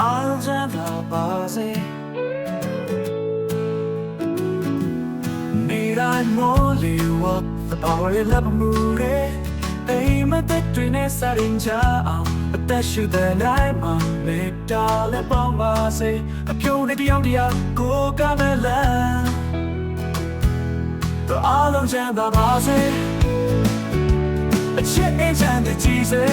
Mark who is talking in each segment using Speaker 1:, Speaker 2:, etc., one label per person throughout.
Speaker 1: အားချမ်းသာပါစေနေတိုင်းမိုးလီဝတ်သဘာဝရဲ့လက်မှုတွေအိမ်မသက်တွေနဲ့စရင်ချအောင်အသက်ရှူတဲ့နိုင်မှာမေတ္တာလည်းပေါင်းပါစေအပြုံးနဲ့တရားတရားကိုကမဲ့လမ်းတော့အားလုံးချမ်းသာပါစေအချစ်အချမ်းတဲ့ကြီးစေ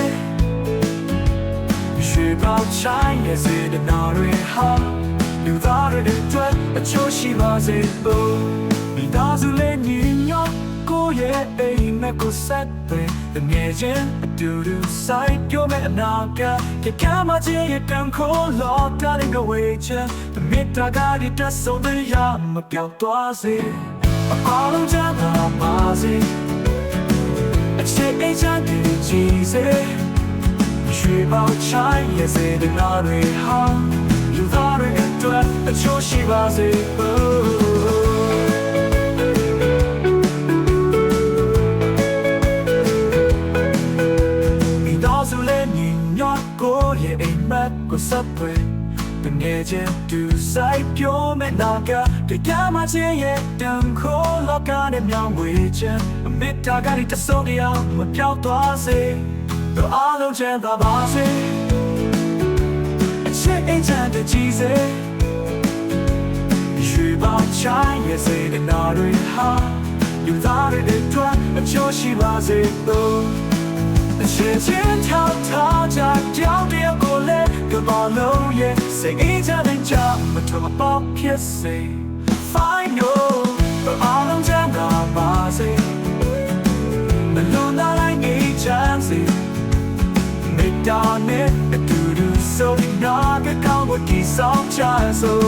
Speaker 1: ရွှေပေါချိုင်းရဲ့စေတနာတွေဟာလူသားတွေအတွက်အချိုးရှိပါစေလို့မိသားစုလေးညီညွတ်ကိုယ့်ရဲ့အိမ်မက်ကိုဆက်သွင်းတငယ်ချင်းအတူတူဆိုင်ပြောမဲ့အနာကကကမချင်းရဲ့တန်ခိုးလောကလေးကဝေးချင်မေတ္တာကဒီတဆုံးတဲ့ရမပြောင်းသွားစေအားလုံးချမ်းသာပါစေအချစ်အိမ်ချမ်းတဲ့ကြီးစေ ရွှေပေါချိုင်းရဲ့စေတနာတွေဟာလူသားတွေအတွက်အချိုးရှိပါစေမိသားစုလေးညီညွတ်ကိုရဲ့အိမ်မက်ကိုစပ်ပွေတငယ်ချင်းသူဆိုင်ပြောမဲ့နာကတရားမချင်းရဲ့တန်ခိုးလောကနဲ့မြောင်းဝေးခြင်းအမေတ္တာကဒီတဆုံးတရားမပြောင်းသွားစေ တော့အားလုံးချမ်းသာပါစေအချစ်အိမ်ချမ်းတဲ့ကြီးစေရွှေပေါချိုင်းရဲ့စေတနာတွေဟာယူသားတွေအတွက်အချိုးရှိပါစေတော့အရှင်ချင်းထောက်ထားကြကြောင်းတယောက်ကိုလည်းကမလုံးရဲ့စိတ်အေးချတဲ့ကြောင့်မထမပေါ့ဖြစ်စေ Fine no တ္တာနဲ့အတူတူဆုံးနာကကောင်းကိုဒီဆောင်ချဆို